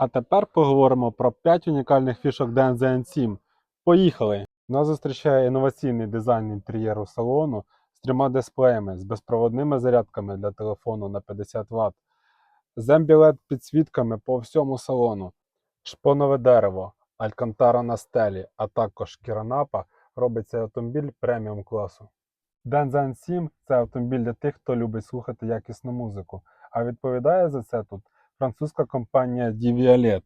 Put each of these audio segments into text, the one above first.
А тепер поговоримо про 5 унікальних фішок DNZN 7. Поїхали! Нас зустрічає інноваційний дизайн інтер'єру салону з трьома дисплеями, з безпроводними зарядками для телефону на 50 Вт, з LED підсвітками по всьому салону, шпонове дерево, алькантара на стелі, а також кіранапа робить цей автомобіль преміум класу. Denzen 7 це автомобіль для тих, хто любить слухати якісну музику, а відповідає за це тут французька компанія Diviolet.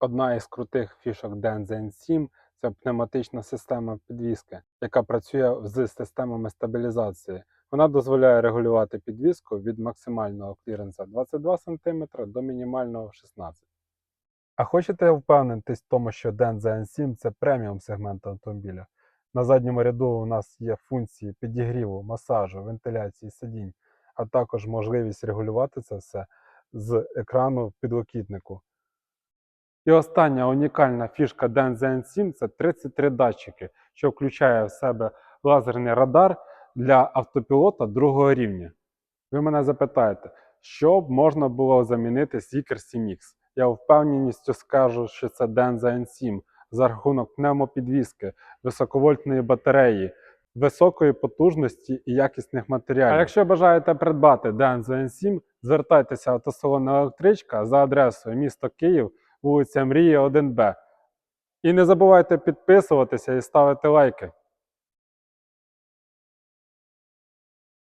Одна із крутих фішок Denzen 7 це пневматична система підвіски, яка працює з системами стабілізації. Вона дозволяє регулювати підвіску від максимального кліренса 22 см до мінімального 16 А хочете впевнитись в тому, що Denzen 7 це преміум сегмент автомобіля? На задньому ряду у нас є функції підігріву, масажу, вентиляції сидінь, а також можливість регулювати це все з екрану підлокітнику. І остання унікальна фішка Denzen 7 це 33 датчики, що включає в себе лазерний радар для автопілота другого рівня. Ви мене запитаєте, що б можна було замінити Zeekr 7X? Я впевненістю скажу, що це Denzen 7 за рахунок пневмопідвіски, високовольтної батареї, високої потужності і якісних матеріалів. А якщо бажаєте придбати Denzen 7, звертайтеся в автосалон електричка за адресою місто Київ, вулиця Мрії 1Б. І не забувайте підписуватися і ставити лайки.